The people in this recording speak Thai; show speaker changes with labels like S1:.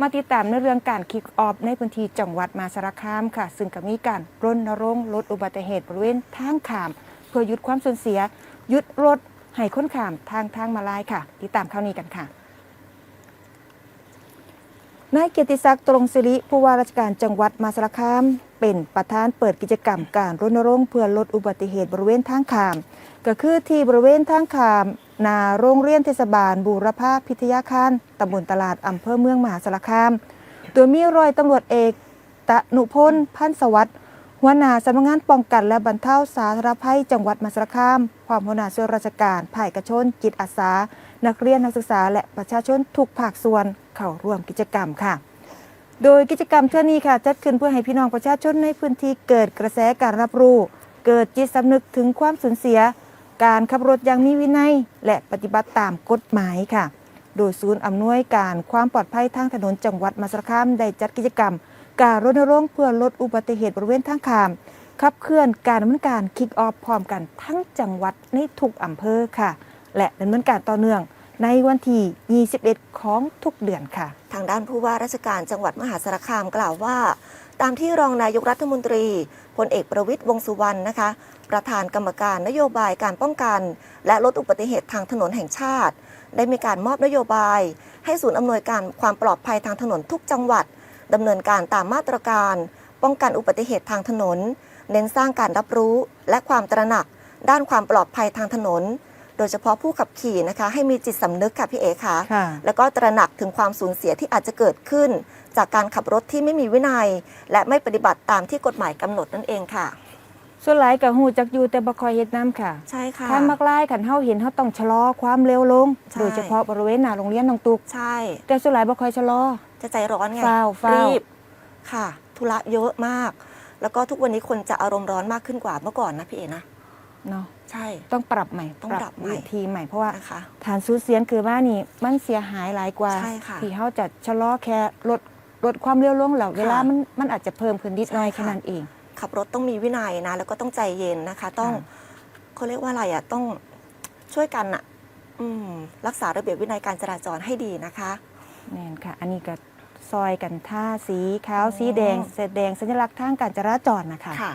S1: มาติดตามในเรื่องการคิกออฟในพื้นที่จังหวัดมาสารคามค่ะ ซึ่งก็มีการรณรงค์ลดอุบัติเหตุบริเวณทางขาม เพื่อยุดความสูญเสีย ยุดรถให้ค้นขามทางทางมาลายค่ะ ติดตามข่าวนี้กันค่ะนายเกียรติศักดิ์ตรงศิริผู้ว่าราชการจังหวัดมาสารคาม เป็นประธานเปิดกิจกรรมการรณรงค์เพื่อลดอุบัติเหตุบริเวณทางขาม ก็คือที่บริเวณทางขาม นาโรงเรียนเทศบาล บูรพาพิทยาคารตำบลตลาดอำเภอเมืองมหาสารคามโดยมีรอยตำรวจเอกตะนุพลพันธ์สวัสดิ์หัวหน้าสำนักงานป้องกันและบรรเทาสาธารณภัยจังหวัดมหาสารคาม ความหัวหน้าส่วนราชการภาคเอกชน จิตอาสา นักเรียนนักศึกษา และประชาชนทุกภาคส่วนเข้าร่วมกิจกรรมค่ะ โดยกิจกรรมเท่านี้ค่ะ จัดขึ้นเพื่อให้พี่น้องประชาชนในพื้นที่เกิดกระแสการรับรู้ เกิดจิตสำนึกถึงความสูญเสีย การขับรถอย่างมีวินัย และปฏิบัติตามกฎหมายค่ะ โดยศูนย์อำนวยการความปลอดภัยทางถนนจังหวัดมาสารคามได้จัดกิจกรรม การรณรงค์เพื่อลดอุบัติเหตุบริเวณทางขามขับเคลื่อนการดำเนินการคิกออฟพร้อมกันทั้งจังหวัดในทุกอำเภอค่ะ และดำเนินการต่อเนื่องในวันที่ 21 ของทุกเดือนค่ะ
S2: ทางด้านผู้ว่าราชการจังหวัดมหาสารคามกล่าวว่า ตามที่รองนายกรัฐมนตรีพลเอกประวิตยวงสุวรรณนะคะ ประธานกรรมการนโยบายการป้องกัน และลดอุบัติเหตุทางถนนแห่งชาติ ได้มีการมอบนโยบาย ให้ศูนย์อำนวยการความปลอดภัยทางถนนทุกจังหวัดดำเนินการตามมาตรการ ป้องกันอุบัติเหตุทางถนน เน้นสร้างการรับรู้และความตระหนัก ด้านความปลอดภัยทางถนน โดยเฉพาะผู้ขับขี่นะคะ ให้มีจิตสำนึกค่ะพี่เอค่ะ
S1: ค่ะ
S2: แล้วก็ตระหนักถึงความสูญเสียที่อาจจะเกิดขึ้น จากการขับรถที่ไม่มีวินัย และไม่ปฏิบัติตามที่กฎหมายกำหนดนั่นเองค่ะ
S1: ส่วนหลายก็ฮู้จักอยู่แต่บ่ค่อยเฮ็ดน้ำค่ะ
S2: ใช่ค่ะ
S1: ทางมักลายคันเฮาเห็นเฮาต้องชะลอความเร็วลง
S2: ใช่
S1: โดยเฉพาะบริเวณหน้าโรงเรียนน้องตุก
S2: ใช่
S1: แต่ส่วนหลายบ่ค่อยชะลอ
S2: จะใจร้อนไง
S1: ฟ้าวฟ้าว
S2: รีบค่ะ ธุระเยอะมาก แล้วก็ทุกวันนี้คนจะอารมณ์ร้อนมากขึ้นกว่าเมื่อก่อนนะพี่เอนะ
S1: เนาะ
S2: ใช่
S1: ต้องปรับใหม่
S2: ต้องปรับใหม่
S1: วิธีใหม่เพราะว่า
S2: นะคะ
S1: ฐานสูญเสียงคือว่านี่มันเสียหายหลายกว่า
S2: ใช่ค่ะ
S1: ที่เฮาจะชะลอแค่ลดลดความเร็วลงแล้วเวลา
S2: ค่ะ
S1: มันมันอาจจะเพิ่มขึ้นนิดหน่อย
S2: ใช่ค่ะ
S1: แค่นั้นเอง
S2: ขับรถต้องมีวินัยนะ แล้วก็ต้องใจเย็นนะคะ ต้อง
S1: ค่ะ
S2: เขาเรียกว่าอะไรอะต้องช่วยกันอะอืมรักษาระเบียบวินัยการจราจรให้ดีนะคะ
S1: แม่นค่ะ อันนี้ก็ซอยกันท่าสีขาว
S2: อ๋อ
S1: สีแดงแสดงสัญลักษณ์ทางการจราจรนะคะ
S2: ค่ะ